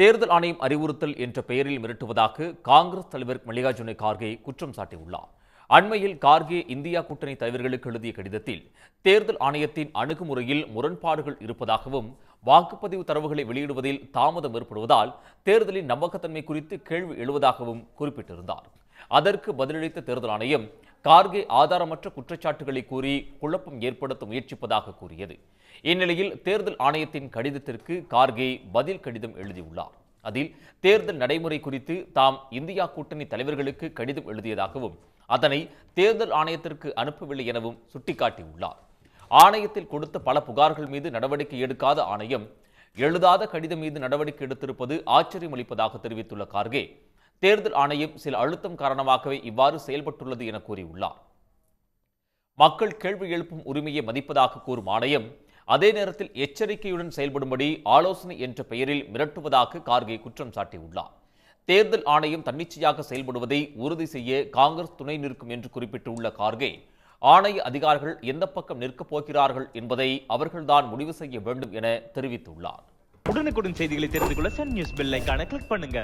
தேர்தல் ஆணையம் அறிவுறுத்தல் என்ற பெயரில் மிரட்டுவதாக காங்கிரஸ் தலைவர் மல்லிகார்ஜுன கார்கே குற்றம் சாட்டியுள்ளார். அண்மையில் கார்கே இந்தியா கூட்டணி தலைவர்களுக்கு எழுதிய கடிதத்தில் தேர்தல் ஆணையத்தின் அணுகுமுறையில் முரண்பாடுகள் இருப்பதாகவும் வாக்குப்பதிவு தரவுகளை வெளியிடுவதில் தாமதம் ஏற்படுவதால் தேர்தலின் நம்பகத்தன்மை குறித்து கேள்வி எழுவதாகவும் குறிப்பிட்டிருந்தார். அதற்கு பதிலளித்த தேர்தல் ஆணையம் கார்கே ஆதாரமற்ற குற்றச்சாட்டுகளை கூறி குழப்பம் ஏற்படுத்த முயற்சிப்பதாக கூறியது. இந்நிலையில் தேர்தல் ஆணையத்தின் கடிதத்திற்கு கார்கே பதில் கடிதம் எழுதியுள்ளார். அதில் தேர்தல் நடைமுறை குறித்து தாம் இந்தியா கூட்டணி தலைவர்களுக்கு கடிதம் எழுதியதாகவும் அதனை தேர்தல் ஆணையத்திற்கு அனுப்பவில்லை எனவும் சுட்டிக்காட்டியுள்ளார். ஆணையத்தில் கொடுத்த பல புகார்கள் மீது நடவடிக்கை எடுக்காத ஆணையம் எழுதாத கடிதம் மீது நடவடிக்கை எடுத்திருப்பது ஆச்சரியமளிப்பதாக தெரிவித்துள்ள கார்கே தேர்தல் ஆணையம் சில அழுத்தம் காரணமாகவே இவ்வாறு செயல்பட்டுள்ளது என கூறியுள்ளார். மக்கள் கேள்வி எழுப்பும் உரிமையை மதிப்பதாக கூறும் ஆணையம் அதே நேரத்தில் எச்சரிக்கையுடன் செயல்படும்படி ஆலோசனை என்ற பெயரில் மிரட்டுவதாக கார்கே குற்றம் சாட்டியுள்ளார். தேர்தல் ஆணையம் தன்னிச்சையாக செயல்படுவதை உறுதி செய்ய காங்கிரஸ் துணை நிற்கும் என்று குறிப்பிட்டுள்ள கார்கே ஆணைய அதிகாரிகள் எந்த பக்கம் நிற்கப் போகிறார்கள் என்பதை அவர்கள்தான் முடிவு செய்ய வேண்டும் என தெரிவித்துள்ளார். உடனுக்குடன் செய்திகளை தெரிந்து கொள்ள சன் நியூஸ் பெல் ஐகானை கிளிக் பண்ணுங்க.